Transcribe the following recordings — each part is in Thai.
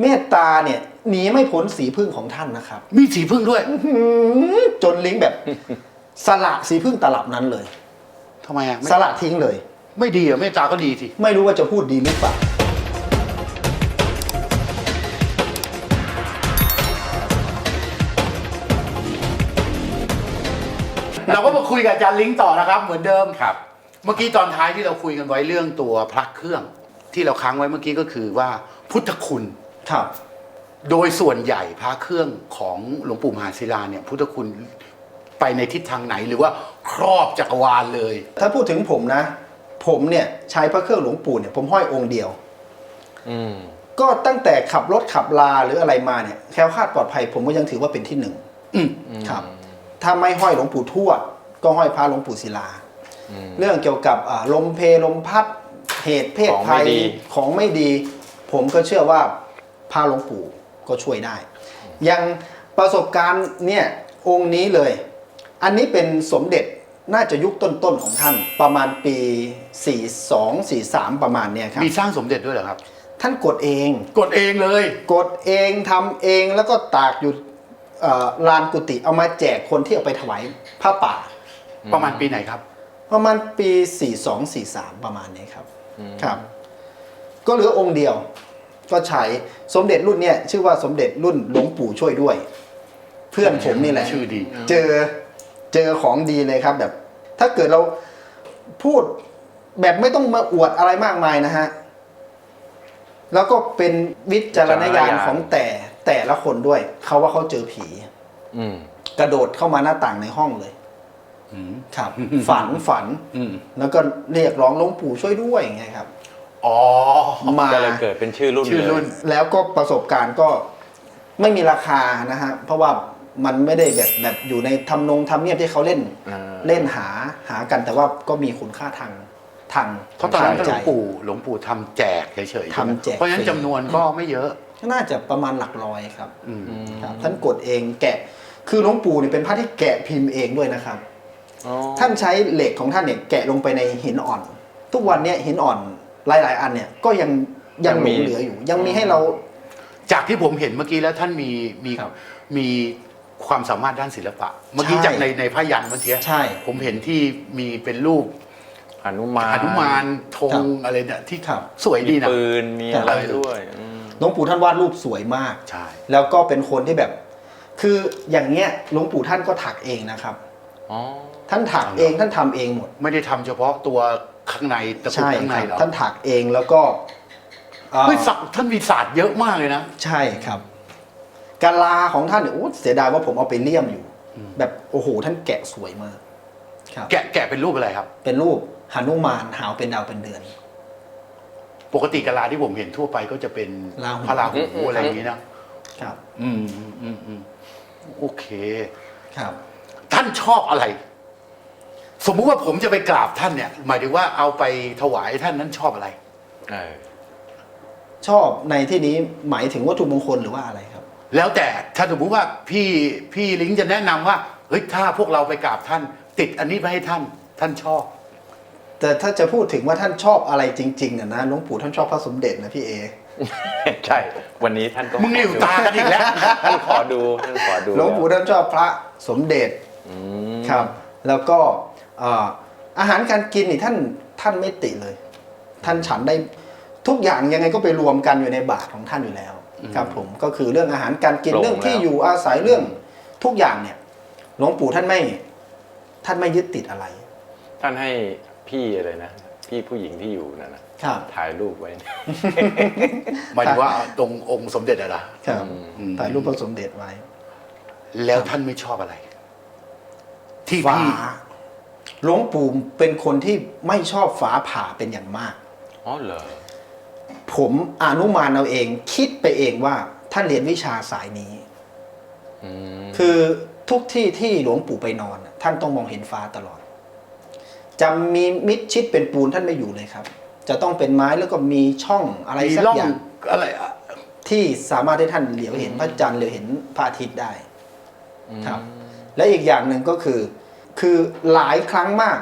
เมตตาเนี่ยหนีไม่พ้นสีพึ่งของท่านนะครับ มีสีพึ่งด้วยหืมจนลิงก์แบบ สละสีพึ่งตลับนั้นเลย ทำไมอะไม่สละทิ้งเลย ไม่ดีอะเมตตาก็ดีสิไม่รู้ว่าจะพูดดีหรือเปล่า เราก็มาคุยกับอาจารย์ลิงก์ต่อนะครับ เหมือนเดิม ครับ เมื่อกี้ตอนท้ายที่เราคุยกันไว้เรื่องตัวพระเครื่อง ที่เราค้างไว้เมื่อกี้ก็คือว่าพุทธคุณ ครับ โดยส่วนใหญ่พระเครื่องของหลวงปู่มหาศิลาเนี่ยพุทธคุณไปในทิศทางไหนหรือว่าครอบจักรวาลเลย ถ้าพูดถึงผมนะ ผมเนี่ยใช้พระเครื่องหลวงปู่เนี่ยผมห้อยองค์เดียว อืมก็ตั้งแต่ขับรถขับลาหรืออะไรมาเนี่ยแคล้วคลาดปลอดภัย ผมก็ยังถือว่าเป็นที่หนึ่งอืมครับถ้าไม่ห้อยหลวงปู่ทวดก็ห้อยพระหลวงปู่ศิลาอืมเรื่องเกี่ยวกับอ่าลมเพลลมพัดเหตุเพศของไม่ภัยดี ของไม่ดี ผมก็เชื่อว่า พระหลวงปู่ก็ช่วยได้ อย่างประสบการณ์เนี่ยองค์นี้เลย อันนี้เป็นสมเด็จน่าจะยุคต้นๆของท่านประมาณปี 42 43 ประมาณเนี่ยครับมีสร้างสมเด็จด้วยเหรอครับ ท่านกดเองกดเองเลย กดเองทำเองแล้วก็ตากอยู่เอ่อลานกุฏิเอามาแจกคนที่เอาไปถวายผ้าป่า ประมาณปีไหนครับ ประมาณปี 42 43 ประมาณนี้ครับ ครับ ก็เหลือองค์เดียว ก็ใช้สมเด็จรุ่นเนี่ยชื่อว่าสมเด็จรุ่นหลวงปู่ช่วยด้วย เพื่อนผมนี่แหละชื่อดี เจอเจอของดีเลยครับแบบ ถ้าเกิดเราพูดแบบไม่ต้องมาอวดอะไรมากมายนะฮะ แล้วก็เป็นวิจารณญาณของแต่แต่ละคนด้วย เขาว่าเขาเจอผี อืมกระโดดเข้ามาหน้าต่างในห้องเลยอืมครับ ฝันฝันอืมแล้วก็เรียกร้องหลวงปู่ช่วยด้วยอย่างเงี้ยครับ อ๋อ มาก็เลยเกิดเป็นชื่อรุ่นชื่อรุ่น เลยแล้วก็ประสบการณ์ก็ไม่มีราคานะฮะ เพราะว่ามันไม่ได้แบบแบบอยู่ในทำนงทำเนียบที่เขาเล่น อ่าเล่นหาหากันแต่ว่าก็มีคุณค่าทางทางเพราะตอนนั้นหใจลวงปู่หลวงปู่ทำแจกเฉยๆใช่ไหมทำแจก เพราะฉะนั้นจำนวนก็ไม่เยอะ น่าจะประมาณหลักร้อยครับอืม ครับท่านกดเองแกะ คือหลวงปู่เนี่ยเป็นพระที่แกะพิมพ์เองด้วยนะครับ อ๋อท่านใช้เหล็กของท่านเนี่ยแกะลงไปในหินอ่อน ทุกวันเนี่ยหินอ่อน หลาย ๆ อันเนี่ยก็ยังยังหลงเหลืออยู่ ยังมีให้เรา จากที่ผมเห็นเมื่อกี้แล้วท่านมีมีครับมีความสามารถด้านศิลปะ เมื่อกี้ใช่จากในในพยันเมื่อกี้ใช่ผมเห็นที่มีเป็นรูปหนุมานหนุมานธครังบอะไรเนี่ยที่ครับ สวยดีมีนะ ปืนมีครับอะไรด้วยอืม หลวงปู่ท่านวาดรูปสวยมาก ใช่ แล้วก็เป็นคนที่แบบ คืออย่างเงี้ยหลวงปู่ท่านก็ถักเองนะครับ อ๋อ ท่านถักเองท่านทำเองหมด ไม่ได้ทำเฉพาะตัว ข้างในตะกรุดใช่ข้างคในรับเหรอท่านถักเองแล้วก็เอ่อเฮ้ยสักท่านมีศาสตร์เยอะมากเลยนะ ใช่ครับกาลาของท่านเนี่ยโอ้เสียดายว่าผมเอาไปเลี่ยมอยู่ แบบโอ้โหท่านแกะสวยมากครับ แกะแกะเป็นรูปอะไรครับ เป็นรูปหนุมานหาวเป็นดาวเป็นเดือน ปกติกะลาที่ผมเห็นทั่วไปก็จะเป็นราหู พระราหูอะไรอย่างนี้นะครับ อืมอืมอืมอืมโอเค ครับ ท่านชอบอะไร สมมุติว่าผมจะไปกราบท่านเนี่ย หมายถึงว่าเอาไปถวายท่านนั้นชอบอะไร เออชอบในที่นี้หมายถึงวัตถุมงคลหรือว่าอะไรครับ แล้วแต่ถ้าสมมติว่าพี่พี่ลิงก์จะแนะนำว่าเฮ้ยถ้าพวกเราไปกราบท่าน ติดอันนี้ไปให้ท่าน ท่านชอบ แต่ถ้าจะพูดถึงว่าท่านชอบอะไรจริงๆอะนะหลวงปู่ท่านชอบพระสมเด็จนะพี่เอใช่ วันนี้ท่านก็มึงหลิวตากันอีกแล้ว ท่านขอดูท่านขอดูหลวงปู่ท่านชอบพระสมเด็จอืม ครับ แล้วก็เอ่ออาหารการกินนี่ท่านท่านไม่ติเลย ท่านฉันได้ทุกอย่างยังไงก็ไปรวมกันอยู่ในบาทของท่านอยู่แล้ว ครับผมก็คือเรื่องอาหารการกินเรื่องที่อยู่อาศัยเรื่องทุกอย่างเนี่ยหลวงปู่ท่านไม่ ท่านไม่ยึดติดอะไร ท่านให้พี่อะไรนะ พี่ผู้หญิงที่อยู่นั่นนะครับ ถ่ายรูปไว้หมายถึงว่าตรงองค์สมเด็จอะนะครับอืมถ่ายรูปพระสมเด็จไว้ แล้วท่านไม่ชอบอะไร ที่ฟ้าพี่ หลวงปู่เป็นคนที่ไม่ชอบฟ้าผ่าเป็นอย่างมาก อ๋อเหรอ ผมอนุมานเอาเอง คิดไปเองว่าท่านเรียนวิชาสายนี้ อืมคือทุกที่ที่หลวงปู่ไปนอนน่ะท่านต้องมองเห็นฟ้าตลอดจะมีมิดชิดเป็นปูนท่านไม่อยู่เลยครับ จะต้องเป็นไม้แล้วก็มีช่องอะไรมีสักร่องอย่าง อะไรอะที่สามารถให้ท่านเหลียวเห็นพระจันทร์เหลียวเห็นพระอาทิตย์ได้ ครับอืมและอีกอย่างหนึ่งก็คือ คือหลายครั้งมาก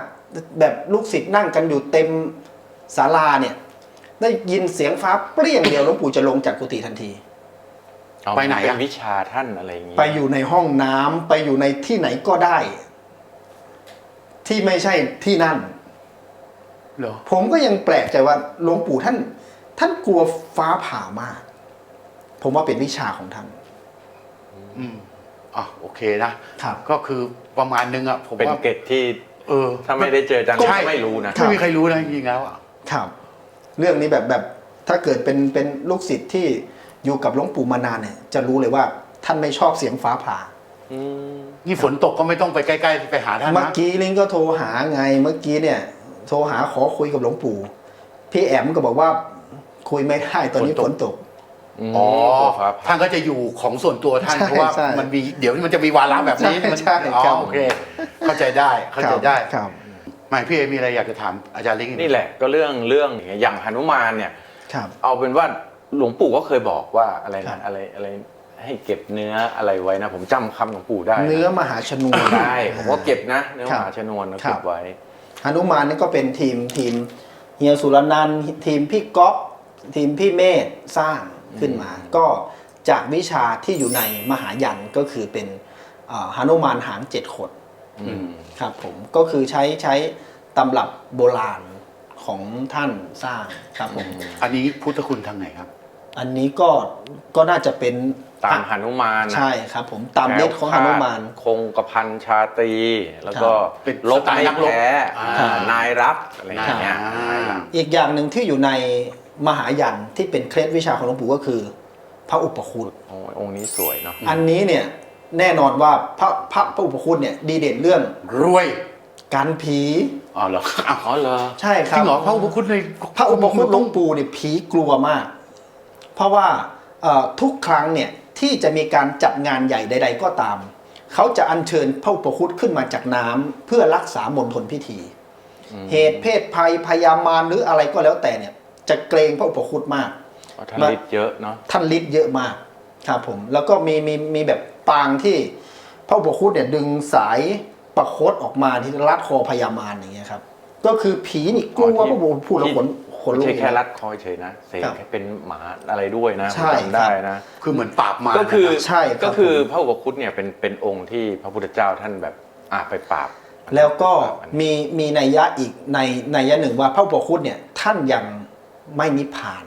แบบลูกศิษย์นั่งกันอยู่เต็มศาลาเนี่ย ได้ยินเสียงฟ้าเปรี้ยงเดียวหลวงปู่จะลงจากกุฏิทันที เอาไปไหนเป็อะนวิชาท่านอะไรอย่างงี้ไปอยู่ในห้องน้ำไปอยู่ในที่ไหนก็ได้ ที่ไม่ใช่ที่นั่น เหรอผมก็ยังแปลกใจว่าหลวงปู่ท่าน ท่านกลัวฟ้าผ่ามาก ผมว่าเป็นวิชาของท่าน อืม อะโอเคนะครับ ก็คือประมาณนึงอะผมเป็นว่าเกร็ดที่เออถ้าไม่ได้เจออาจารย์ใช่ก็ไม่รู้นะ ไม่มีใครรู้นะจริงๆแล้วอะ ครับ เรื่องนี้แบบแบบถ้าเกิดเป็นเป็นลูกศิษย์ที่อยู่กับหลวงปู่มานานเนี่ยจะรู้เลยว่าท่านไม่ชอบเสียงฟ้าผ่าอืมนี่ฝนตกก็ไม่ต้องไปใกล้ๆไปหาท่านเมื่อนะกี้ลิงก็โทรหาไงเมื่อกี้เนี่ย โทรหาขอคุยกับหลวงปู่ พี่แอมก็บอกว่าคุยไม่ได้ตอนนี้ฝนตก อ๋อฟ้าผ่าท่านก็จะอยู่ของส่วนตัวท่านใช่เพราะว่าใช่มันมีเดี๋ยวมันจะมีวาระแบบนี้ใช่มันใช่อ๋อครับ โอเค เข้าใจได้เข้าใจได้ครับ ไม่พี่เอมีอะไรอยากจะถามอาจารย์ลิงอีกไหม นี่แหละก็เรื่องเรื่องอย่างเงี้ยอย่างหนุมานเนี่ย ครับ เอาเป็นว่าหลวงปู่ก็เคยบอกว่าอะไรครันะบ อะไรอะไรให้เก็บเนื้ออะไรไว้นะ ผมจำคำหลวงปู่ได้ะเนื้อมหาชนวน ได้ผมก็เก็บนะเนื้อครัมบหาชนวนเราครัเก็บ บไว้หนุมานนี่ก็เป็นทีมทีมเฮียสุรนันท์ทีมพี่ก๊อฟทีมพี่เมธสร้าง ขึ้นมา ก็จากวิชาที่อยู่ในมหายันก็คือเป็นเอ่อหนุมานหางเจ็ดขดอืมครับผมก็คือใช้ใช้ตำรับโบราณของท่านสร้างครับผมอันนี้พุทธคุณทางไหนครับ อันนี้ก็ก็น่าจะเป็นตามหนุมานนะใช่ครับ ผมตามเล็ดของหนุมานคงกระพันชาตรีแล้วก็ครับเป็นลบสไตล์ไม่นักรบแพ้อ่าอ่านายรับอะไรอย่างเงี้ยอ่าอีกอย่างหนึ่งที่อยู่ใน มหายันที่เป็นเคล็ดวิชาของหลวงปู่ก็คือ พระอุปคุตโอ้ยองค์นี้สวยเนาะอันนี้เนี่ยแน่นอนว่าพระพระพระอุปคุตเนี่ยดีเด่นเรื่องรวยการผีอ๋อเหรออ้าวอ๋อเหรอใช่คจรับริงเหรอพระอุปคุตในพระอุปคุตหลวงปู่เนี่ยผีกลัวมาก เพราะว่าเอ่อทุกครั้งเนี่ยที่จะมีการจัดงานใหญ่ใด ๆ ก็ตาม เขาจะอัญเชิญพระอุปคุตขึ้นมาจากน้ำเพื่อรักษามณฑลพิธี เหตุเพศภัยพยามารหรืออะไรก็แล้วแต่เนี่ย จะเกรงพระอุปคุตมากอ๋อท่านฤทธิ์เยอะเนาะท่านฤทธิ์เยอะมากครับผมแล้วก็มีมีมีแบบปางที่พระอุปคุตเนี่ยดึงสายประคตออกมาที่รัดคอพญามารอย่างเงี้ยครับ ก็คือผีนี่กลัวอ๋อที่พระอุปคุตพูดแล้วขนขนไม่ลุกใช่แค่เลยรัดคอยเฉยนะเสกครับให้เป็นหมาอะไรด้วยนะใช่ผมจำได้นะ คือเหมือนปราบมารก็คือนะใช่ครับก็คือผมพระอุปคุตเนี่ยเป็นเป็นองค์ที่พระพุทธเจ้าท่านแบบอะไปปราบแล้วก็ไปปราบอันนี้มีมีนัยยะอีกในนัยยะหนึ่งว่าพระอุปคุตเนี่ยท่านยัง ไม่นิพพาน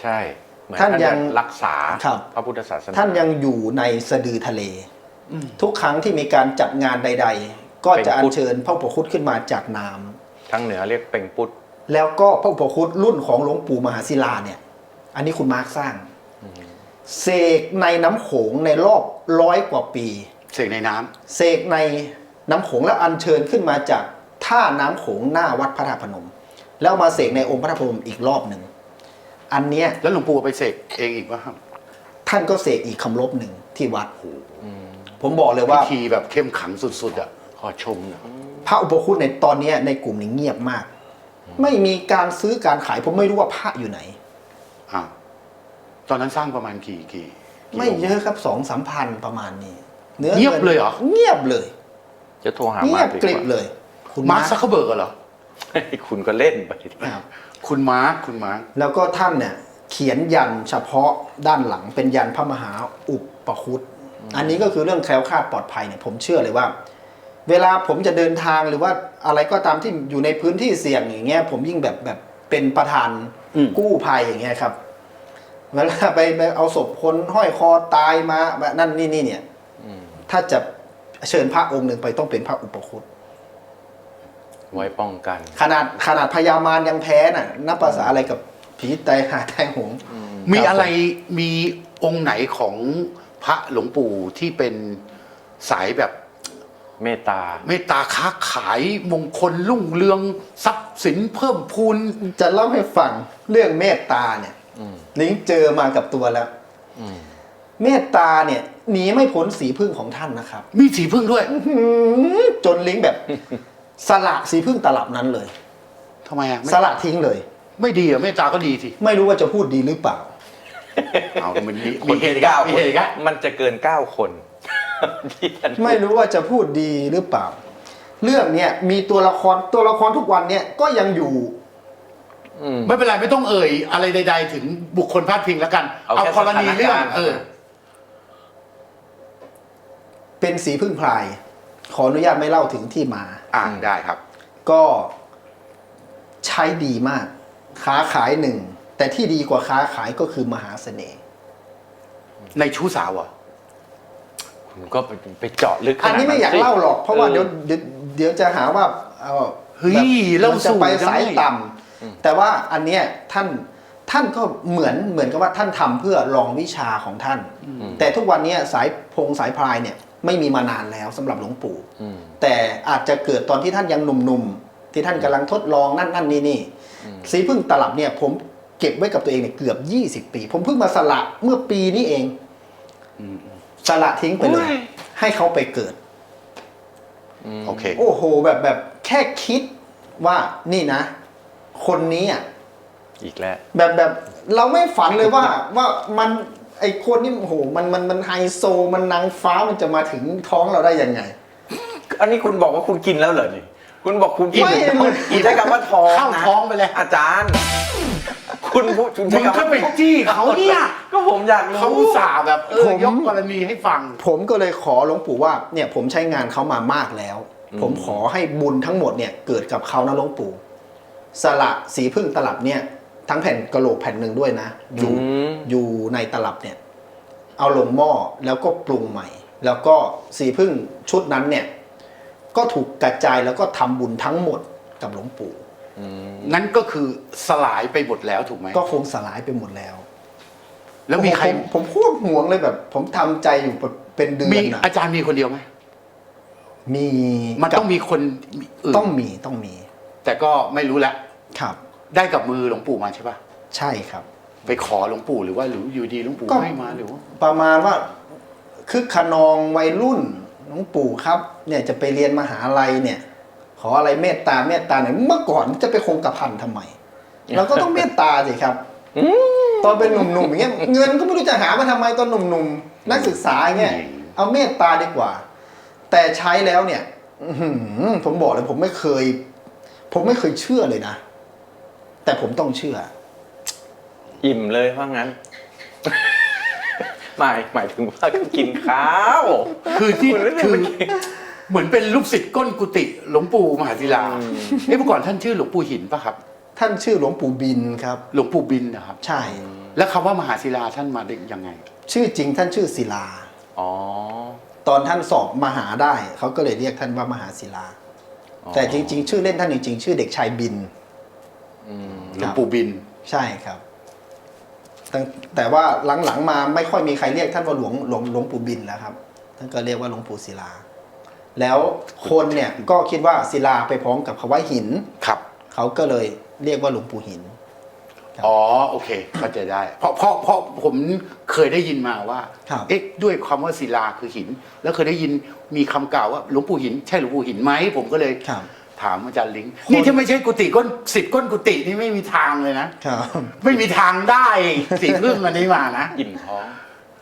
ใช่เหมือนท่านยังรักษาครับ พระพุทธศาสนาท่านยังอยู่ในสะดือทะเลอืมทุกครั้งที่มีการจัดงานใด ๆ ก็จะอัญเชิญพระอุปคุตขึ้นมาจากน้ำทั้งเหนือเรียกเป็งปุตแล้วก็พระอุปคุตรุ่นของหลวงปู่มหาศิลาเนี่ย อันนี้คุณมาร์คสร้างเสกในน้ำโขงในรอบร้อยกว่าปี เสกในน้ำเสกในน้ำโขงแล้วอัญเชิญขึ้นมาจากท่าน้ำโขงหน้าวัดพระธาตุพนม แล้วมาเสกในองค์พระธาตุพนมอีกรอบหนึ่งอันเนี้ยแล้วหลวงปู่ไปเสกเองอีกว่าท่านก็เสกอีกคำลบหนึ่งที่วัดผมบอกเลยพิว่าธีแบบเข้มขังสุดๆอะขอชมนะพระอุปคุตในตอนเนี้ยในกลุ่มนี้เงียบมาก ไม่มีการซื้อการขายผมไม่รู้ว่าพระอยู่ไหนอ่าตอนนั้นสร้างประมาณกี่กี่กี่ไม่เยงค์อะครับสองสามพันประมาณนี้เนื้อเงียบเลยเหรอเงียบเลย จะโทรหาเงีมายบร์คกดีริบกว่าเลย คุณมามาร์คร์คซักเคอร์เบิร์กเหรอ คุณก็เล่นไป ครับคุณมาร์คคุณมาร์คแล้วก็ท่านเนี่ยเขียนยันเฉพาะด้านหลังเป็นยันพระมหาอุปคุตอันนี้ก็คือเรื่องแคล้วคลาดปลอดภัยเนี่ยผมเชื่อเลยว่า เวลาผมจะเดินทางหรือว่าอะไรก็ตามที่อยู่ในพื้นที่เสี่ยงอย่างเงี้ยผมยิ่งแบบแบบเป็นประธานกู้ภัยอย่างเงี้ยครับเวลาไปไปเอาศพคนห้อยคอตายมาแบบนั่นนี่นี่เนี่ยอืมถ้าจะเชิญพระองค์หนึ่งไปต้องเป็นพระอุปคุต ไว้ป้องกัน ขนาดขนาดพญามารยังแพ้น่ะนับภาษาอะไรกับผีไตายหาไตายโหงมีครับอะไรมีองค์ไหนของพระหลวงปู่ที่เป็นสายแบบเมตตา เมตตาค้าขายมงคลรุ่งเรืองทรัพย์สินเพิ่มพูนจะเล่าให้ฟังเรื่องเมตตาเนี่ยอืม ลิงเจอมากับตัวแล้ว อืมเมตตาเนี่ยหนีไม่พ้นสีพึ่งของท่านนะครับ มีสีพึ่งด้วยหือจนลิงแบบ สละสีพึ่งตลับนั้นเลย ทำไมอะไม่สละทิ้งเลย ไม่ดีอะเมตตาก็ดีสิ ไม่รู้ว่าจะพูดดีหรือเปล่า เอามันมีคมีนเหตุเก้ามีคนเหตุการณ์มันจะเกินเก้าคนที่ท่านพูดไม่รู้ว่าจะพูดดีหรือเปล่า เรื่องเนี่ยมีตัวละครตัวละครทุกวันเนี่ยก็ยังอยู่ อืม ไม่เป็นไรไม่ต้องเอ่ยอะไรใด ๆ ถึงบุคคลพาดพิงแล้วกัน เอาเอาแค่กรณีเรื่องสถานการณ์ เออ เป็นสีพึ่งพลาย ขออนุญาตไม่เล่าถึงที่มา อ่าได้ครับ ก็ใช้ดีมาก ค้าขายหนึ่ง แต่ที่ดีกว่าค้าขายก็คือมหาเสน่ห์ ในชู้สาวเหรอะคุณก็ไปไปเจาะลึกขอันนาดนี้ไม่อยากสิ เล่าหรอก เพราะว่าออเดี๋ยวเดี๋ยวเดี๋ยวจะหาว่าเอาเฮ้ยแบบเล่ามันจะสู่ไปได้สายต่ำแต่ว่าอันเนี้ยท่านท่านก็เหมือนเหมือนกับว่าท่านทำเพื่อลองวิชาของท่าน แต่ทุกวันเนี้ยสายพงสายพลายเนี่ย ไม่มีมานานแล้วสำหรับหลวงปู่อืมแต่อาจจะเกิดตอนที่ท่านยังหนุ่มๆที่ท่านกำลังทดลองนั่นนั่นนี่นี่สีพึ่งตลับเนี่ย ผมเก็บไว้กับตัวเองเนี่ยเกือบ 20 ปี ผมเพิ่งมาสละเมื่อปีนี้เองสละทิ้งไปเลย ให้เขาไปเกิดโอเค โอ้โห แบบแบบแค่คิดว่านี่นะ คนนี้อะอีกแล้ว แบบแบบเราไม่ฝันเลยว่าว่ามัน ไอคนนี่โอ้โหมันมันมันไฮโซมันนางฟ้ามันจะมาถึงท้องเราได้ยังไง อันนี้คุณบอกว่าคุณกินแล้วเหรอนี่ คุณบอกคุณกินไม่ คุณคุณใช้คำว่าท้องเข้านะท้องไปเลยอาจารย์ คุณพูดคุณมึใช้งคำก็ว่าไปจี้เขาเนี่ยก็ผมอยากรู้เขาอุตส่าห์แบบเออผม ยกกรณีให้ฟัง ผมก็เลยขอหลวงปู่ว่าเนี่ยผมใช้งานเขามามากแล้ว ผมขอให้บุญทั้งหมดเนี่ยเกิดกับเขานะหลวงปู่ สละสีพึ่งตลับเนี่ย ทั้งแผ่นกระโหลกแผ่นหนึ่งด้วยนะอยู่อืมอยู่ในตลับเนี่ย เอาลงหม้อแล้วก็ปรุงใหม่ แล้วก็สีพึ่งชุดนั้นเนี่ย ก็ถูกกระจายแล้วก็ทำบุญทั้งหมดกับหลวงปู่อืมนั่นก็คือสลายไปหมดแล้วถูกไหมก็คงสลายไปหมดแล้ว แล้วมีใครผมผมโคตรห่วงเลยแบบ ผมทำใจอยู่แบบเป็นเดือมีนอะอาจารย์มีคนเดียวไหมมีมันต้องมีคนอื่นต้องมีต้องมี แต่ก็ไม่รู้แหละครับ ได้กับมือหลวงปู่มาใช่ปะใช่ครับ ไปขอหลวงปู่หรือว่าหรืออยู่ดีหลวงปู่ก็ ให้มาหรือว่าประมาณว่าคึกขนองวัยรุ่นหลวงปู่ครับเนี่ยจะไปเรียนมหาลัยเนี่ย ขออะไรเมตตาเมตตาหน่อยเมื่อก่อนจะไปคงกระพันทำไมเราก็ต้องเมตตาสิครับตอนเป็นหนุ่มๆอย่างเงี้ยเงินก็ไม่รู้จะหามาทำไมตอนหนุ่มๆนักศึกษาอย่างเงี้ยเอาเมตตาดีกว่า แต่ใช้แล้วเนี่ย อื้อหือผมบอกเลยผมไม่เคย ผมไม่เคยเชื่อเลยนะ แต่ผมต้องเชื่อ อิ่มเลยว่างั้น หมายหมายถึงว่ากินข้าวคือที่คุณไม่ได้คือไปกิน เหมือนเป็นลูกศิษย์ก้นกุฏิหลวงปู่มหาศิลาเอ้เมื่อก่อนท่านชื่อหลวงปู่หินปะครับ ท่านชื่อหลวงปู่บินครับ หลวงปู่บินนะครับ ใช่ แล้วคำว่ามหาศิลาท่านมาได้ยังไง ชื่อจริงท่านชื่อศิลา อ๋อ ตอนท่านสอบมหาได้ เขาก็เลยเรียกท่านว่ามหาศิลา อ๋อ แต่จริง ๆ ชื่อเล่นท่านจริงๆ ชื่อเด็กชายบินอืม หลวงปู่บิน ใช่ครับแต่แต่ว่าหลังๆมาไม่ค่อยมีใครเรียกท่านว่าหลวงหลวงหลวงปู่บินแล้วครับ ท่านก็เรียกว่าหลวงปู่ศิลา แล้วคนเนี่ยก็คิดว่าศิลาไปพร้อมกับคำว่าหินครับเขาก็เลยเรียกว่าหลวงปู่หินครับอ๋อโอเคเข้าใจได้ เพราะเพราะเพราะผมเคยได้ยินมาว่าครับ เอ๊ะด้วยคำว่าศิลาคือหิน แล้วเคยได้ยินมีคำกล่าวว่าหลวงปู่หิน ใช่หลวงปู่หินไหมผมก็เลย ครับ ถามอาจารย์ลิงนี่ถ้าไม่ใช่กุฏิก้นสิทธิ์ก้นกุฏินี่ไม่มีทางเลยนะครับ ไม่มีทางได้สีพึ่งอันนี้มานะอิ่มท้อง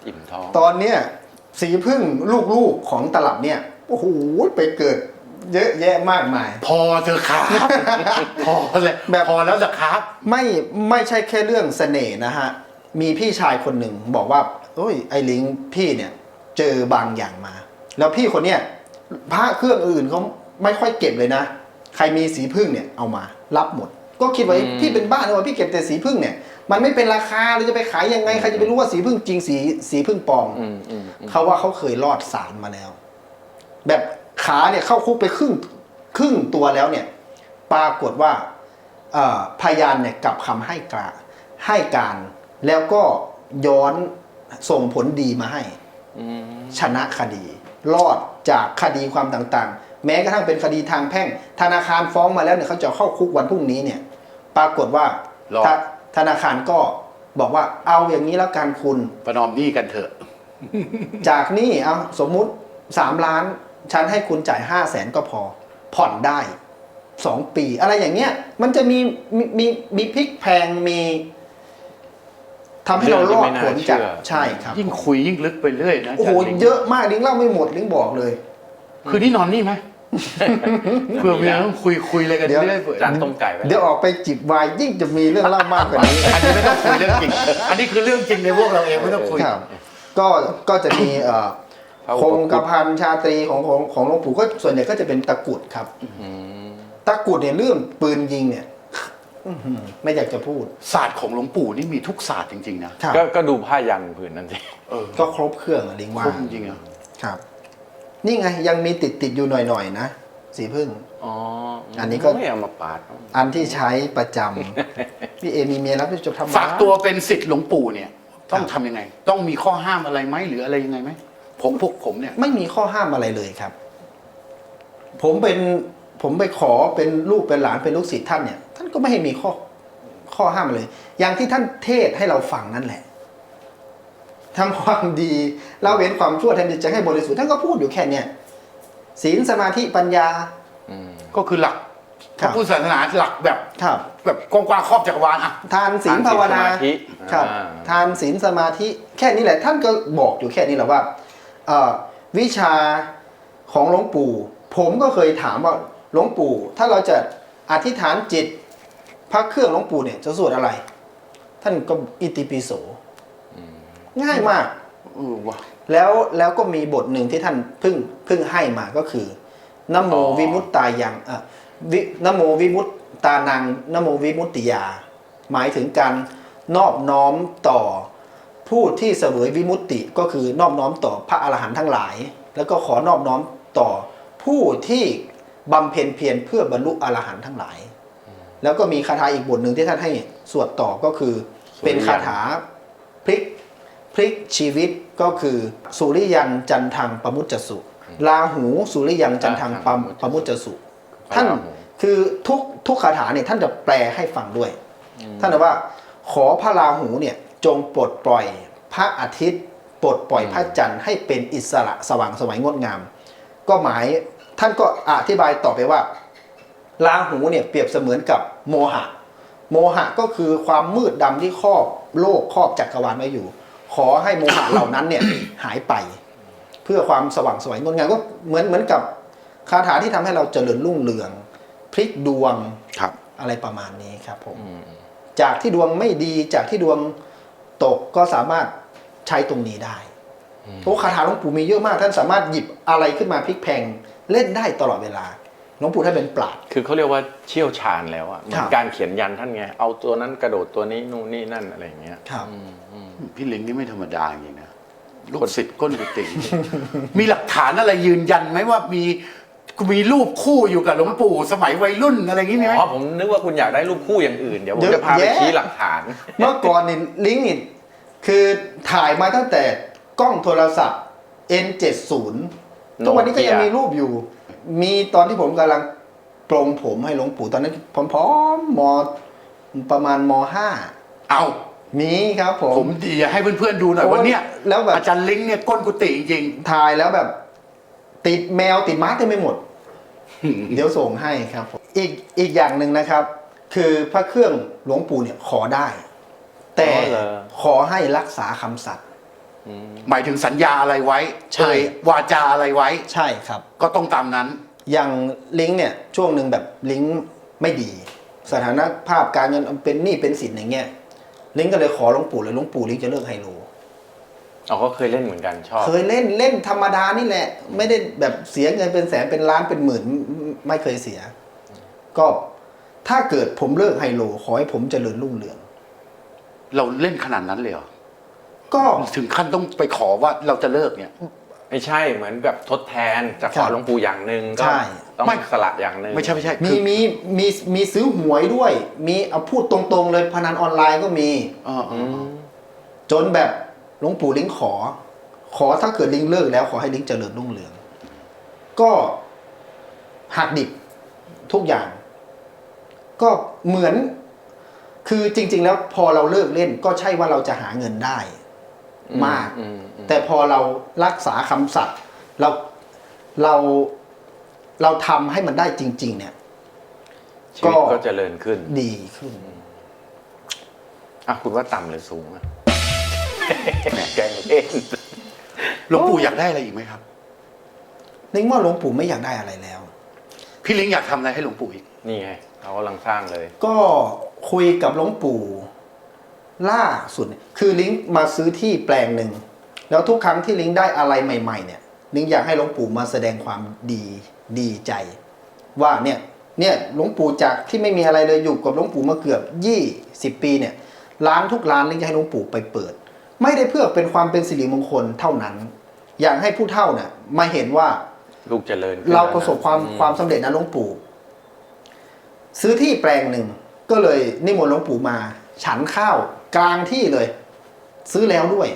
อิ่มท้อง ตอนเนี้ยสีพึ่งลูกๆของตลับเนี่ยโอ้โหไปเกิด เยอะแยะมากมาย พอเธอะครับ พอเลยแบบพอแล้วจะครับ ไม่ไม่ใช่แค่เรื่องเสน่ห์นะฮะ มีพี่ชายคนหนึ่งบอกว่าโอ้ยไอ้ลิงพี่เนี่ย เจอบางอย่างมา แล้วพี่คนเนี้ยพระเครื่องอื่นเขาไม่ค่อยเก็บเลยนะ ใครมีสีพึ่งเนี่ยเอามารับหมด ก็คิดว่าอืมพี่เป็นบ้าเลยว่าพี่เก็บแต่สีพึ่งเนี่ยมันไม่เป็นราคาเราจะไปขายยังไงใครจะไปรู้ว่าสีพึ่งจริงสีสีพึ่งปลอมอืมอืมอืมเขาว่าเขาเคยรอดสารมาแล้ว แบบขาเนี่ยเข้าคุกไปครึ่งครึ่งตัวแล้วเนี่ย ปรากฏว่าเอ่อพยานเนี่ยกลับคำให้การให้การแล้วก็ย้อนส่งผลดีมาให้อืมชนะคดี รอดจากคดีความต่างๆ แม้กระทั่งเป็นคดีทางแพ่ง ธนาคารฟ้องมาแล้วเนี่ยเขาจะเข้าคุกวันพรุ่งนี้เนี่ย ปรากฏว่ารอดธธนาคารก็บอกว่าเอาอย่างนี้แล้วกันคุณประนอมหนี้กันเถอะ จากนี่เอาสมมุติสามล้าน ฉันให้คุณจ่ายห้าแสนก็พอ ผ่อนได้สองปี อะไรอย่างเงี้ย มันจะมีมีมีมีพลิกแพงมีทำให้เรารอดผลจากใช่ครับยิ่งคุยยิ่งลึกไปเรื่อยนะโอ้โหาจารลิงเยอะมากลิงเล่าไม่หมดลิงบอกเลย คืนนี้นอนนี่ไหม เพื่อมีเรื่องคุยคุยอะไรกันเดี๋ยว เรื่อยเปื่อยจานต้มไก่ไปเดี๋ยวออกไปจิบไวน์ยิ่งจะมีเรื่องเล่ามากกว่านี้ อันนี้ไม่ต้องคุยเรื่องจริง อันนี้คือเรื่องจริงในพวกเราเองไม่ต้องคุย ครับก็ก็จะมีเอ่อพระคอุปงคุกระฎพันชาตรีของของของหลวงปู่ก็ส่วนใหญ่ก็จะเป็นตะกรุดครับอืมตะกรุดเนี่ยเรื่องปืนยิงเนี่ยอื้อหือไม่อยากจะพูดศาสตร์ของหลวงปู่นี่มีทุกศาสตร์จริงๆนะ ครับก็ก็ดูผ้ายันผืนนั่นสิ เออก็ครบเครื่องอะลิงคว่ารบจริงๆอะครับ นี่ไงยังมีติดติดๆอยู่หน่อยๆนะสีพึ่ง อ๋ออัอันนี้ก็ ไม่เอามาปาดอันที่ใช้ประจำ พี่เอมีเมียแล้วพี่จะทำไมฝากตัวเป็นสิทธิ์หลวงปู่เนี่ย ต้องทำยังไง ต้องมีข้อห้ามอะไรไหมหรืออะไรยังไงไหมผมพวกผมเนี่ย ไม่มีข้อห้ามอะไรเลยครับ ผมเป็นผมไปขอเป็นลูกเป็นหลานเป็นลูกศิษย์ท่านเนี่ย ท่านก็ไม่ให้มีข้อข้อห้ามเลย อย่างที่ท่านเทศให้เราฟังนั่นแหละ ทำความดีละเว้นความชั่วแทนจิตใจให้บริสุทธิ์ท่านก็พูดอยู่แค่เนี้ยศีลสมาธิปัญญาอืมก็คือหลักคพรับระพุทธศาสนาหลักแบบครับแบบกว้างๆครอบจักรวาลอะทานศีลภาวนาทนศีลสมาธิครับอ่าทานศีลสมาธิแค่นี้แหละ ท่านก็บอกอยู่แค่นี้แหละว่าเอ่อวิชาของหลวงปู่ ผมก็เคยถามว่าหลวงปู่ ถ้าเราจะอธิษฐานจิตพระเครื่องหลวงปู่เนี่ยจะสวดอะไร ท่านก็อิติปิโส ง่ายมากเออว่ะ แล้วแล้วก็มีบทหนึ่งที่ท่านเพิ่งเพิ่งให้มาก็คือนะโมอ๋อ วิมุตตายังอะวินะโมวิมุตตานังนะโมวิมุตติยา หมายถึงการนอบน้อมต่อผู้ที่เสวยวิมุตติก็คือนอบน้อมต่อพระอรหันต์ทั้งหลาย แล้วก็ขอนอบน้อมต่อผู้ที่บำเพ็ญเพียรเพื่อบรรลุอรหันต์ทั้งหลาย แล้วก็มีคาถาอีกบทหนึ่งที่ท่านให้สวดต่อก็คือ เป็นคาถาพลิก พลิกชีวิตก็คือสุริยันจันทังปมุจจสุลาหูสุริยันจันทังปมปมุจจสุ ท่านคือทุกทุกคาถาเนี่ยท่านจะแปลให้ฟังด้วย ท่านบอกว่าขอพระราหูเนี่ยจงปลดปล่อยพระอาทิตย์ปลดปล่อยพระจันทร์ให้เป็นอิสระสว่างไสวยงดงาม ก็หมายท่านก็อธิบายต่อไปว่าราหูเนี่ยเปรียบเสมือนกับโมหะ โมหะก็คือความมืดดำที่ครอบโลกครอบจักรวาลไว้อยู่ ขอให้โมหะเหล่านั้นเนี่ยหายไป เพื่อความสว่างไสวยงดงามก็เหมือนเหมือนกับคาถาที่ทำให้เราเจริญรุ่งเรือง พลิกดวงครับ อะไรประมาณนี้ครับผมอืมจากที่ดวงไม่ดีจากที่ดวงตกก็สามารถใช้ตรงนี้ได้เพราะคาถาหลวงปู่มีเยอะมากท่านสามารถหยิบอะไรขึ้นมาพลิกแพลงเล่นได้ตลอดเวลา หลวงปู่ท่านเป็นปราดคือเขาเรียกว่าเชี่ยวชาญแล้วอะเหมือครันบ การเขียนยันท่านไง เอาตัวนั้นกระโดดตัวนี้นู่นนี่นั่นอะไรอย่างเงี้ยครับ อืมอืม พี่ลิงนี่ไม่ธรรมดาจริงๆนะลูกศิษย์ก้นกุฏิมีหลักฐานอะไรยืนยันไหมว่ามีมีรูปคู่อยู่กับหลวงปู่สมัยวัยรุ่นอะไรอย่างนี้มีไหม อ๋อผมนึกว่าคุณอยากได้รูปคู่อย่างอื่น เดี๋ยวผมเยอะจะพาไปแยะ ชี้หลักฐาน เมื่อก่อนนี่ลิงก์นี่คือถ่ายมาตั้งแต่กล้องโทรศัพท์ N70 ทุกวันนี้ก็ยังมีรูปอยู่ มีตอนที่ผมกำลังปรงผมให้หลวงปู่ตอนนั้นพร้อมๆมประมาณมห้าเอามีครับผม ผมดีอยากให้เพื่อนๆดูหน่อยโอ้ว่าเนี่ยแล้วแบบอาจารย์ลิงเนี่ยก้นกุฏิจริงถ่ายแล้วแบบ ติดแมวติดหม้าเต็มไปหมดๆเดี๋ยวส่งให้ครับผมอีกอีกอย่างหนึ่งนะครับ คือพระเครื่องหลวงปู่เนี่ยขอได้ แต่อ๋อเหรอขอให้รักษาคำสัตย์อืม หมายถึงสัญญาอะไรไว้ใช่ เอ่ยวาจาอะไรไว้ ใช่ครับ ก็ต้องตามนั้น อย่างลิงก์เนี่ยช่วงหนึ่งแบบลิงก์ไม่ดี สถานะภาพการเงินเป็นหนี้เป็นสินอย่างเงี้ยลิงก์ก็เลยขอหลวงปู่เลยหลวงปู่ลิงก์จะเลิกไฮโลอ๋อก็เคยเล่นเหมือนกันชอบ เคยเล่นเล่นธรรมดานี่แหละ ไม่ได้แบบเสียเงินเป็นแสนเป็นล้านเป็นหมื่นไม่ไม่เคยเสีย ก็ถ้าเกิดผมเลิกไฮโลขอให้ผมเจริญรุ่งเรือง เราเล่นขนาดนั้นเลยเหรอ ก็ ถึงขั้นต้องไปขอว่าเราจะเลิกเนี่ย ไม่ใช่เหมือนแบบทดแทนจะขครัอบหลวงปู่อย่างหนึ่งก็ใช่ ต้องไม่ สละอย่างหนึ่ง ไม่ใช่ไม่ใช่มีคือมีมีมีซื้อหวยด้วย มีเอาพูดตรงๆเลยพนันออนไลน์ก็มี เออเออือเออมจนแบบหลวงปู่ลิงขอ ขอถ้าเกิดลิงเลิกแล้วขอให้ลิงเจริญรุ่งเรือง ก็หักดิบทุกอย่าง ก็เหมือน คือจริง ๆ แล้วพอเราเลิกเล่นก็ใช่ว่าเราจะหาเงินได้ มากอืมอืมแต่พอเรารักษาคำสัตย์เราเราเราทำให้มันได้จริง ๆ เนี่ย ชีวิตก็ก็เจริญขึ้นดีขึ้นอะคุณว่าต่ำหรือสูงอะแหมแกล้งเล่นหลวงปู่อยากได้อะไรอีกไหมครับลิงว่าหลวงปู่ไม่อยากได้อะไรแล้ว พี่ลิงอยากทำอะไรให้หลวงปู่อีก นี่ไงเขากำลังสร้างเลย ก็คุยกับหลวงปู่ ล่าสุดเนี่ยคือลิงก์มาซื้อที่แปลงหนึ่ง แล้วทุกครั้งที่ลิงก์ได้อะไรใหม่ ๆ เนี่ยนึงอยากให้หลวงปู่มาแสดงความดีดีใจ ว่าเนี่ยเนี่ยหลวงปู่จากที่ไม่มีอะไรเลยอยู่กับหลวงปู่มาเกือบยี่สิบปีเนี่ยร้านทุกร้านนึงจะให้หลวงปู่ไปเปิด ไม่ได้เพื่อเป็นความเป็นสิริมงคลเท่านั้น อยากให้ผู้เท่าเนี่ยมาเห็นว่าลูกเจริญขึ้นเราประสบความอืความสำเร็จนะหลวงปู่ ซื้อที่แปลงหนึ่งก็เลยนิมนต์หลวงปู่มา ฉันข้าว กลางที่เลย ซื้อแล้วด้วย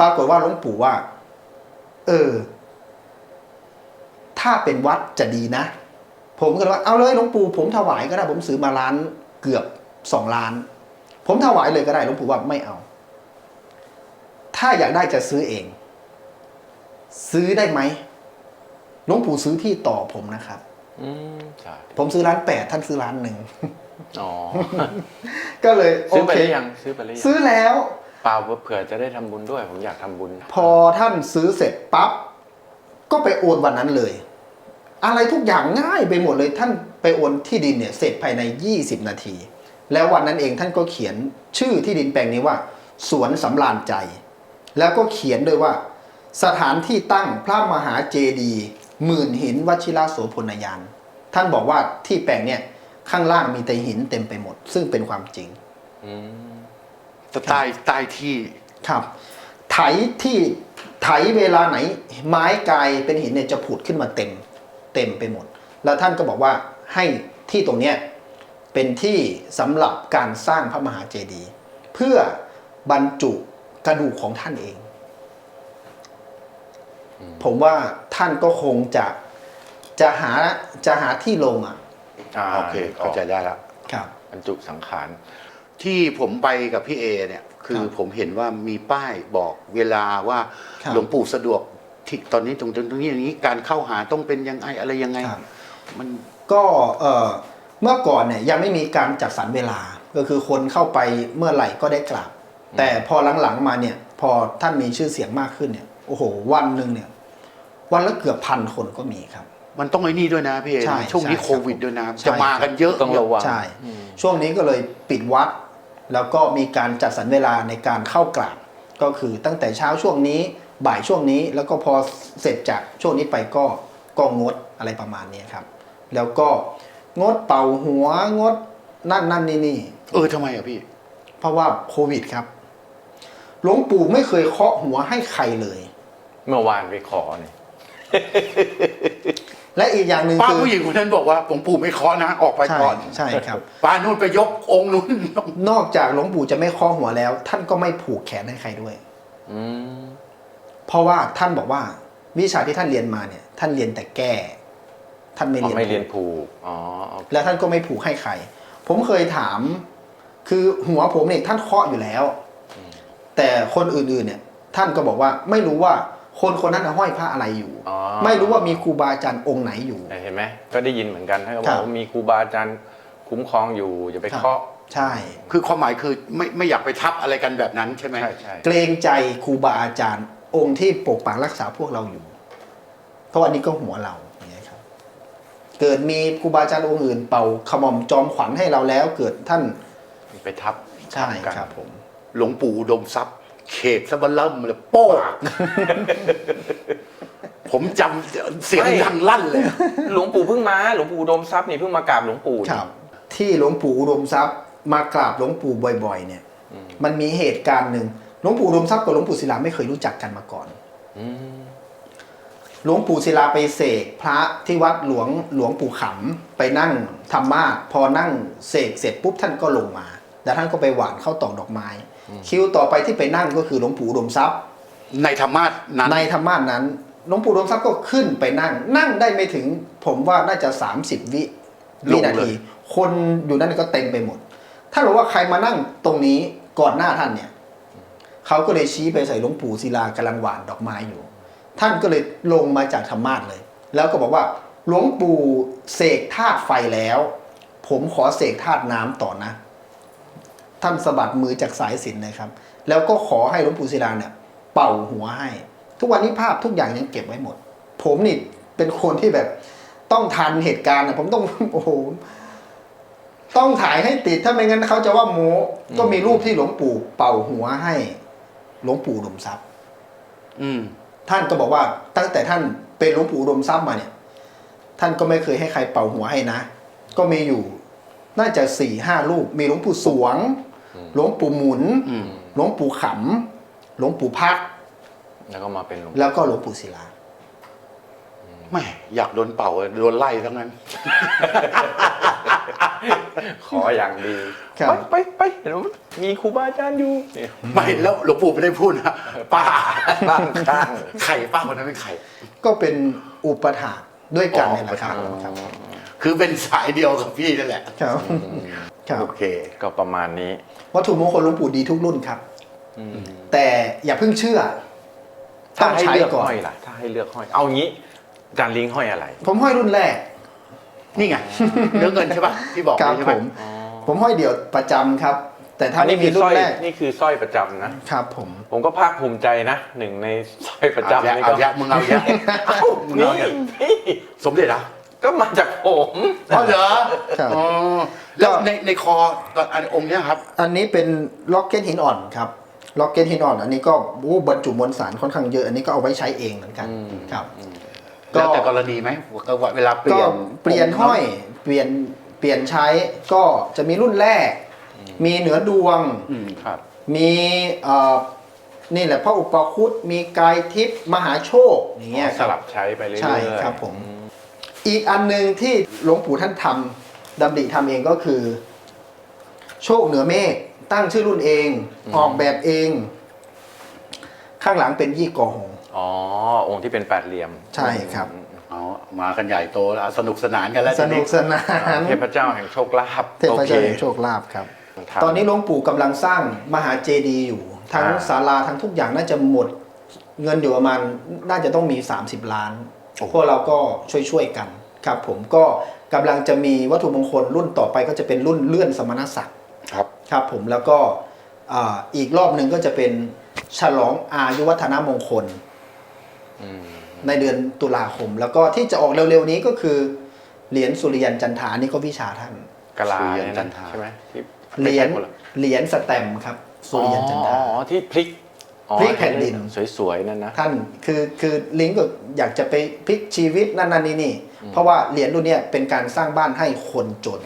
ปรากฏว่าหลวงปู่ว่า เออ ถ้าเป็นวัดจะดีนะ ผมก็เลยว่าเอาเลยหลวงปู่ผมถวายก็ได้ ผมซื้อมาล้านเกือบสองล้าน ผมถวายเลยก็ได้หลวงปู่ว่าไม่เอา ถ้าอยากได้จะซื้อเอง ซื้อได้ไหมหลวงปู่ซื้อที่ต่อผมนะครับอืมใช่ผมซื้อร้านแปดท่านซื้อร้านหนึ่ง อ๋อ ก็เลยโอซื้อไปเคหรือยังซื้อไปหรือยังซื้อแล้ว เปล่าเผื่อจะได้ทำบุญด้วย ผมอยากทำบุญพอท่านซื้อเสร็จปั๊บก็ไปโอนวันนั้นเลย อะไรทุกอย่างง่ายไปหมดเลยท่านไปโอนที่ดินเนี่ยเสร็จภายใน 20 นาที แล้ววันนั้นเองท่านก็เขียนชื่อที่ดินแปลงนี้ว่า สวนสำราญใจ แล้วก็เขียนด้วยว่า สถานที่ตั้งพระมหาเจดีย์หมื่นหินวชิระโสพลยาน ท่านบอกว่าที่แปลงเนี่ย ข้างล่างมีแต่หินเต็มไปหมด ซึ่งเป็นความจริงอืมใต้ใต้ที่ครับ ไถที่ไถเวลาไหน ไม้กายเป็นหินเนี่ยจะผุดขึ้นมาเต็ม เต็มไปหมด แล้วท่านก็บอกว่าให้ที่ตรงเนี้ยเป็นที่สำหรับการสร้างพระมหาเจดีย์เพื่อบรรจุกระดูกของท่านเอง ผมว่าท่านก็คงจะจะหาจะหาที่ลงอะ อ่าโอเคเข้าใจได้แล้วครับ บรรจุสังขาร ที่ผมไปกับพี่เอเนี่ย คือครับผมเห็นว่ามีป้ายบอกเวลาว่าครับ หลวงปู่สะดวกที่ตอนนี้ตรงตรงนี้อย่างนี้การเข้าหาต้องเป็นยังไงอะไรยังไง ครับ มัน ก็เอ่อเมื่อก่อนเนี่ยยังไม่มีการจัดสรรเวลา ก็คือคนเข้าไปเมื่อไหร่ก็ได้กลับ แต่พอหลังๆมาเนี่ย พอท่านมีชื่อเสียงมากขึ้นเนี่ย โอ้โห วันหนึ่งเนี่ย วันละเกือบพันคนก็มีครับ มันต้องไอ้นี่ด้วยนะพี่เอใช่ช่วงนี้ใช่โควิดด้วยนะใช่จะมากันเยอะต้องระวัง ใช่ ช่วงนี้ก็เลยปิดวัด แล้วก็มีการจัดสรรเวลาในการเข้ากราบก็คือตั้งแต่เช้าช่วงนี้บ่ายช่วงนี้ แล้วก็พอเสร็จจากช่วงนี้ไปก็ก็งดอะไรประมาณนี้ครับ แล้วก็งดเป่าหัวงดนั่นนั่นนี่นี่เออทำไมอะพี่ เพราะว่าโควิดครับหลวงปู่ไม่เคยเคาะหัวให้ใครเลย เมื่อวานไปขอเนี่ย และอีกอย่างหนึ่งป้าคือผู้หญิงคนนั้นบอกว่าหลวงปู่ไม่เคาะนะออกไปใช่ก่อนใช่ครับ ป้านู่นไปยกองค์นู่นนอกจากหลวงปู่จะไม่เคาะหัวแล้ว ท่านก็ไม่ผูกแขนให้ใครด้วย อืมเพราะว่าท่านบอกว่าวิชาที่ท่านเรียนมาเนี่ย ท่านเรียนแต่แก้ ท่านไม่อ๋อเรียน ไม่เรียนผูกผูกอ๋อโอเคแล้วท่านก็ไม่ผูกให้ใคร ผมเคยถาม คือหัวผมเนี่ยท่านเคาะอยู่แล้ว แต่คนอื่นๆเนี่ย ท่านก็บอกว่าไม่รู้ว่า คนคนนั้นน่ะห้อยพระอะไรอยู่ อ๋อไม่รู้ว่ามีครูบาอาจารย์องค์ไหนอยู่ เห็นไหมก็ได้ยินเหมือนกันท่านก็บครัอบกว่ามีครูบาอาจารย์คุ้มครองอยู่อย่าไปครับ เคาะใช่ คือความหมายคือไม่ไม่อยากไปทับอะไรกันแบบนั้นใช่ไหม ใช่ใช่เกรงใจครูบาอาจารย์ องค์ที่ปกปักรักษาพวกเราอยู่ เพราะอันนี้ก็หัวเราอย่างเงี้ยครับ เกิดมีครูบาอาจารย์องค์อื่นเป่าขมอมจอมขวัญให้เราแล้ว เกิดท่านไปทับ ใช่ทักันครับผม หลวงปู่อุดมทรัพย์ เขกสะบัลเริ่มเลยโป้งผมจำเสียงดังลั่นเลย หลวงปู่เพิ่งมา หลวงปู่อุดมทรัพย์นี่เพิ่งมากราบหลวงปู่นี่ครับ ที่หลวงปู่อุดมทรัพย์ มากราบหลวงปู่บ่อยๆ เนี่ย มันมีเหตุการณ์หนึ่งหลวงปู่อุดมทรัพย์กับหลวงปู่ศิลาไม่เคยรู้จักกันมาก่อนอืมหลวงปู่ศิลาไปเสกพระที่วัดหลวงหลวงปู่ขำไปนั่งธรรมาสน์พอนั่งเสกเสร็จปุ๊บท่านก็ลงมา แล้วท่านก็ไปหวานเข้าตอกดอกไม้ คิวต่อไปที่ไปนั่งก็คือหลวงปู่อุดมทรัพย์ ในธรรมาสนั้นในธรรมาสนั้นหลวงปู่อุดมทรัพย์ก็ขึ้นไปนั่ง นั่งได้ไม่ถึงผมว่าน่าจะ 30 วิวินาทีคนอยู่นั่นก็เต็มไปหมด ถ้าบอกว่าใครมานั่งตรงนี้ก่อนหน้าท่านเนี่ยเขาก็เลยชี้ไปใส่หลวงปู่ศิลากำลังหวานดอกไม้อยู่ ท่านก็เลยลงมาจากธรรมาสน์เลย แล้วก็บอกว่าหลวงปู่เสกธาตุไฟแล้ว ผมขอเสกธาตุน้ำต่อนะ ท่านสะบัดมือจากสายสิญจนนะครับ แล้วก็ขอให้หลวงปู่ศิลาเนี่ยเป่าหัวให้ ทุกวันนี้ภาพทุกอย่างยังเก็บไว้หมด ผมนี่เป็นคนที่แบบต้องทันเหตุการณ์นะผมต้องโอ้โหต้องถ่ายให้ติดถ้าไม่งั้นเขาจะว่าโม้ก็มีรูปที่หลวงปู่เป่าหัวให้ หลวงปู่อุดมทรัพย์อืมท่านก็บอกว่าตั้งแต่ท่านเป็นหลวงปู่อุดมทรัพย์มาเนี่ย ท่านก็ไม่เคยให้ใครเป่าหัวให้นะ ก็มีอยู่ น่าจะสี่ห้ารูป มีหลวงปู่สวง หลวงปู่หมุนอืมหลวงปู่ขำ หลวงปู่พัก แล้วก็มาเป็นหลวงแล้วก็หลวงปู่ศิลาแม่อยากโดนเป่าโดนไล่ทั้งนั้น ขออย่างดีครับไปไปไปเห็นไหมมีครูบาอาจารย์อยู่เนี่ยไม่แล้วหลวงปู่ไม่ได้พูดนะป้าบ้านข้างไข่ป้าคนนั้นเป็นไข่ก็เป็นอุปถากด้วยกันอ๋อเนี่ยแหละครับอุปถากครับ คือเป็นสายเดียวกับพี่นั่นแหละครับครับ โอเค ก็ประมาณนี้ วัตถุมงคลหลวงปู่ดีทุกรุ่นครับอืมแต่อย่าเพิ่งเชื่อ ถ้าต้องให้ใช้เลือกก่อนห้อยล่ะ ถ้าให้เลือกห้อย เอางี้อาจารย์ลิงห้อยอะไร ผมห้อยรุ่นแรก นี่ไงเรื่องเงินใช่ป่ะที่บอกครับใช่ผไหมมผมห้อยเดี่ยวประจำครับ แต่ถ้าอันไม่นี้มีคือรุ่สร้อนยแรกนี่คือสร้อยประจำนะครับ ผม ผมก็ภาคภูมิใจนะหนึ่งในสร้อยประเอาจำแยะนี่เอาก็แยะมึงเอาแยะเอ้ามึงนี่เอาแยะนี่สมเด็จเหรอ ก็มาจากผมอ๋อเหรอครับ อ๋อแล้วก็ในในคอตอนอันองค์เนี้ยครับ อันนี้เป็นล็อกเก็ตหินอ่อนครับล็อกเก็ตหินอ่อน อันนี้ก็โอ้บรรจุมวลสารค่อนข้างเยอะ อันนี้ก็เอาไว้ใช้เองเหมือนกันครับแล้วแต่กรณีไหมเวลาเปลี่ก็ยนเปลี่ยนห้อย เปลี่ยนเปลี่ยนใช้ก็จะมีรุ่นแรก มีเหนือดวง อืมครับ มีเอ่อนี่แหละพระอุปคุตมีกายทิพย์มหาโชคอย่างเงี้ยสลับใช้ไปเรื่อยๆใช่ครับผมอี กอันหนึ่งที่หลวงปู่ท่านทำดำริทำเองก็คือ โชคเหนือเมฆตั้งชื่อรุ่นเอง ออกแบบเอง ข้างหลังเป็นยี่กอหงอ๋อ องค์ที่เป็นแปดเหลี่ยม ใช่ครับ เอามากันใหญ่โตแล้วสนุกสนานกันแล้วสทีนุกสนานเทพเจ้าแห่งโชคลาภเทพเจ้าแห่งโชคลาภครับ ตอนนี้หลวงปู่กำลังสร้างมหาเจดีย์อยู่ ทั้งอ่าศาลาทั้งทุกอย่างน่าจะหมด เงินอยู่ประมาณน่าจะต้องมี 30 ล้านพวกเราก็ช่วยๆกัน ครับผมก็กำลังจะมีวัตถุมงคลรุ่นต่อไปก็จะเป็นรุ่นเลื่อนสมณศักดิ์ครับครับผมแล้วก็อ่าอีกรอบหนึ่งก็จะเป็นฉลองอายุวัฒนมงคลอืมในเดือนตุลาคม แล้วก็ที่จะออกเร็วๆนี้ก็คือเหรียญสุริยันจันทรานี่ก็วิชาท่านกะลาสุริยัเนี่ยนจันะนทราใช่ไหมที่เหรียญไม่ใช่คนละเหรียญสแตมป์ครับสุริยันจันทราอ๋อที่พลิกอ๋อพลิกแผ่นดินสวยๆนั่นนะท่านคือคือลิงก์ก็อยากจะไปพลิกชีวิตนั่นนั่นนี่นี่ เพราะว่าเหรียญรุ่นเนี้ยเป็นการสร้างบ้านให้คนจน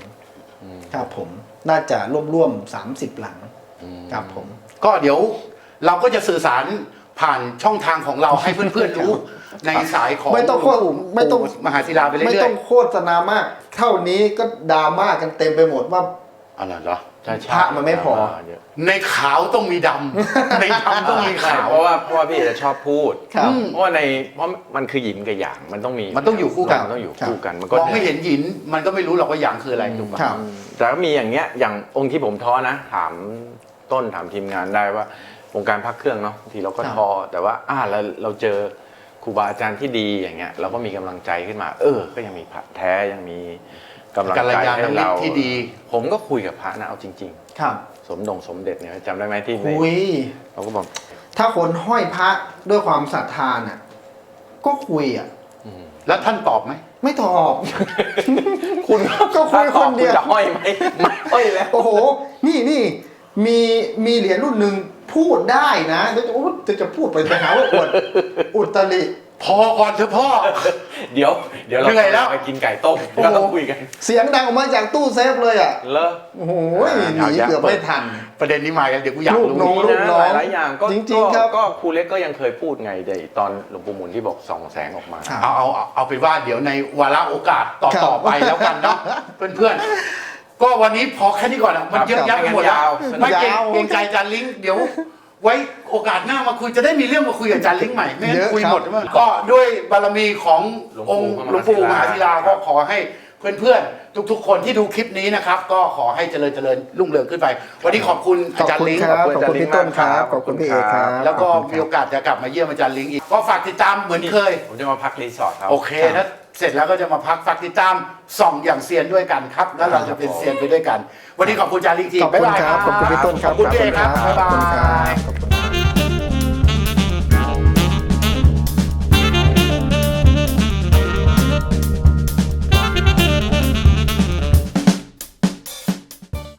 ครับผมน่าจะร่วมร่วมๆ30หลังครับผม ก็เดี๋ยวเราก็จะสื่อสารผ่านช่องทางของเราให้เพื่อนๆรู้ ในสายของไม่ต้องโฆษไม่ต้องมหาศิลาไปเรื่ไม่อยต้องโฆษณามาก เท่านี้ก็ดราม่ากันเต็มไปหมดว่าๆ อะไรเหรอใช่ใช่พระมันไม่พอเยอะในขาวต้องมีดำ ในดำต้องมีใช่ขาวเพราะว่าเพราะว่าพี่จะชอบพูดครับอืม เพราะว่าในเพราะมันคือหยินกับหยางมันต้องมีมันต้องอยู่คู่กัน มันต้องอยู่ครับคู่กันมันก็มองไม่เห็นหยินมันก็ไม่รู้หรอกว่าหยางคืออะไรถูกปะครับ แต่ก็มีอย่างเงี้ยอย่างองค์ที่ผมท้อนะถามต้นถามทีมงานได้ว่าวงการพักเครื่องเนาะบางทีเราก็ครับท้อแต่ว่าอ่าเราเราเจอครูบาอาจารย์ที่ดีอย่างเงี้ยเราก็มีกำลังใจขึ้นมา เออ ก็ยังมีพระแท้ยังมี กำลังกัลใจยาณให้มิตเรารที่ดีผมก็คุยกับพระนะเอาจริง ครับๆ สมดงสมเด็จเนี่ยจำได้ไหมที่ในคุย เราก็บอก ถ้าคนห้อยพระด้วยความศรัทธาน่ะก็คุยอะ แล้วท่านตอบไหม ไม่ตอบ คุณก็คุยคนเดียว ณจะห้อยไหมไม่ห้อยแล้ว โอ้โห นี่นี่มีมีเหรียญรุ่นหนึ่งพูดได้นะแล้วจะโอ้จะจะพูดไปจะหาว่าอวดอุตริ พอก่อนเถอะพ่อ เดี๋ยว เดี๋ยวเราเหนื่อยแล้ว ไปกินไก่ต้มโอ้โหแล้วต้องคุยกันเสียงดังออกมาจากตู้เซฟเลยอะเลอโอ้โหหเอานีอย่าเกือบไม่ทัน ประเด็นนี้มากันเดี๋ยวกูอยากลูกรู้น้องมีนะหลายๆอย่างก็จริงๆก็ครับก็ครูเล็กก็ยังเคยพูดไงเดี๋ยวตอนหลวงปู่หมุนที่บอกส่องแสงออกมา ครับ เอาเอาเอาเอาเป็นว่าเดี๋ยวในวาระโอกาสต่อครับ ต่อไปแล้วกันเนาะเพื่อนๆก็วันนี้พอแค่นี้ก่อนอะมันครับเยอะแยะไปหมดยาวไม่เกรงยาว เกรงใจอาจารย์ลิงก์เดี๋ยว ไว้โอกาสหน้ามาคุยจะได้มีเรื่องมาคุยกับอาจารย์ลิงก์ใหม่ไม่งั้นเยอะคุยครับหมดก็ด้วยบารมีของหลวงปู่องค์มหลวหางปู่มศิลาหาศิลาก็ขอให้เพื่อนๆทุก ๆ คนที่ดูคลิปนี้นะครับ ก็ขอให้เจริญเจริญรุ่งเรืองขึ้นไป วันนี้ขอบคุณขอาอบจารย์คุณลิงก์ครับขอบขคุอบณคุณพี่ต้นครับอาจารย์ลิงก์มากขอบคุณพี่เอกครับแล้วก็ขอบคุณมีโอกาสจะกลับมาเยี่ยมอาจารย์ลิงก์อีกก็ฝากติดตามเหมือนเคยผมจะมาพักรีสอร์ทครับโอเคถ้าเสร็จแล้วก็จะมาพักฝากติดตามส่องอย่างเซียนด้วยกันครับ แล้วเราจะเป็นเซียนไปด้วยกัน วันนี้ขอบคุณอาจารย์ลิงก์ทีขอบคุณครับขอบคุณพี่ต้นครับขอบคุณพี่เอกครับขอบบ๊ายคุณบาครับย